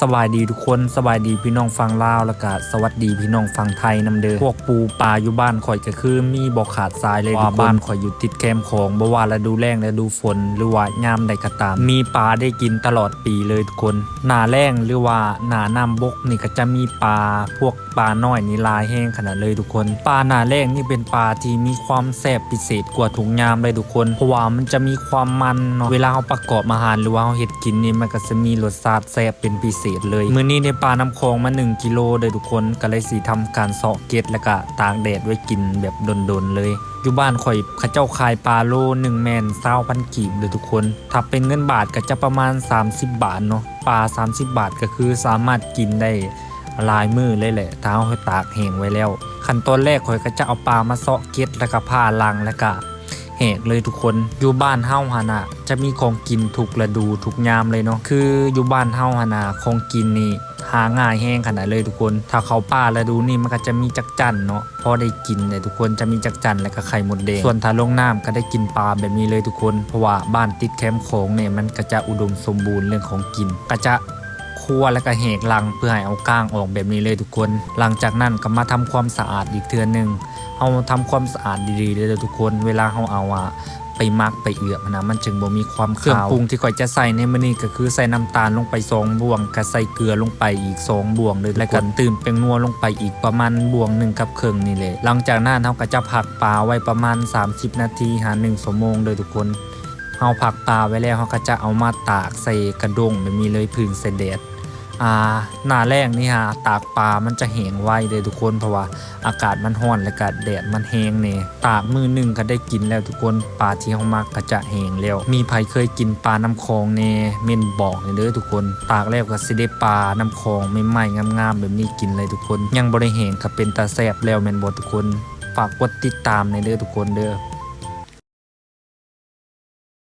สบายดีทุกคนสบายดีพี่น้องฟังลาวแล้วก็สวัสดีพี่น้องฟังไทยนำเด้อพวกปูปลาอยู่บ้านข่อยก็คือมีบ่ขาดสายเลยว่าบ้านข่อยอยู่ติดแคมป์ของบ่ว่าฤดูแล้งฤดูฝนหรือว่ายามใดก็ตาม มีปลาได้กินตลอดปีเลยทุกคนหน้าแล้งหรือว่าหน้าน้ำบกนี่ก็จะมีปลาพวกปลาน้อยนี่หลายแห้งขนาดเลยทุกคนปลาหน้าแล้งนี่เป็นปลาที่มีความแซ่บพิเศษกว่าถุงยามเลยทุกคนเพราะว่ามันจะมีความมันเนาะเวลาเราประกอบอาหารหรือว่าเราเฮ็ดกินนี่มันก็จะมีรสชาติแซ่บเป็นพิเศษเลย มื้อนี้ในปลาน้ำคลองมา 1 กิโลเลยทุกคนก็เลยสิทำการเสาะเกล็ดแล้วก็ตากแดดไว้กินแบบดนๆเลยอยู่บ้านข่อยเขาเจ้าขายปลาโลหนึ่งแมนเศร้าพันกีบเลยทุกคน ถ้าเป็นเงินบาทก็จะประมาณ 30 บาทเนาะปลา 30 บาทก็คือสามารถกินได้หลายมือเลยแหละถ้าเอาให้ตากแห้งไว้แล้ว ขั้นตอนแรกข่อยก็จะเอาปลามาเสาะเก็ดแล้วก็ผ้าลังแล้วก็ แหกเลยทุกคนอยู่บ้านเฮาหานะจะมีของกินทุกฤดูทุกยามเลยเนาะคืออยู่บ้านเฮาหานะของกินนี่หาง่ายแห้งขนาดเลยทุกคน ถ้าเขาป่าฤดูนี่มันก็จะมีจักจั่นเนาะ พอได้กินเลยทุกคนจะมีจักจั่นและก็ไข่หมดแดง ส่วนถ้าลงน้ำก็ได้กินปลาแบบนี้เลยทุกคน เพราะว่าบ้านติดแคมป์ของเนี่ยมันก็จะอุดมสมบูรณ์เรื่องของกิน ก็จะ คั่วแล้วก็แหกลังเพื่อให้เอาก้างออกแบบนี้เลยทุกคน หลังจากนั้นก็มาทำความสะอาดอีกเทือนหนึ่งเอาทำความสะอาดดีๆเลยทุกคน เวลาเราเอาอะไปมักไปเอือบนะมันจึงบ่มีความเครื่องปรุงที่ก่อยจะใส่ในมื้อนี้ก็คือใส่น้ำตาลลงไปสองบวงก็ใส่เกลือลงไปอีกสองบวงเลยแล้วก็ตื่มเป็นนัวลงไปอีกประมาณบวงหนึ่งกับเครื่องนี่เลยหลังจากนั้นเราก็จะผักปลาไว้ประมาณ 30 นาทีหา1ชั่วโมงเลยทุกคน เฮาผักปลาไว้แล้วเฮาก็จะเอามาตากใส่กระดงแบบนี้เลยพึ่งใส่แดดอ่าหน้าแรกนี่ฮะตากปลามันจะแห้งไวเลยทุกคนเพราะว่าอากาศมันร้อนและก็แดดมันแห้งเนี่ยตากมือหนึ่งก็ได้กินแล้วทุกคนปลาที่เฮามักก็จะแห้งแล้ว มีใครเคยกินปลาน้ำคลองเน่เม่นบอกเลยเด้อทุกคน ตากแล้วก็สิได้ปลาน้ำคลองใหม่ๆงามๆแบบนี้กินเลยทุกคน ยังบ่ได้แห้งก็เป็นตาแซ่บแล้วแม่นบ่ทุกคน ฝากกดติดตามในเด้อทุกคนเด้อ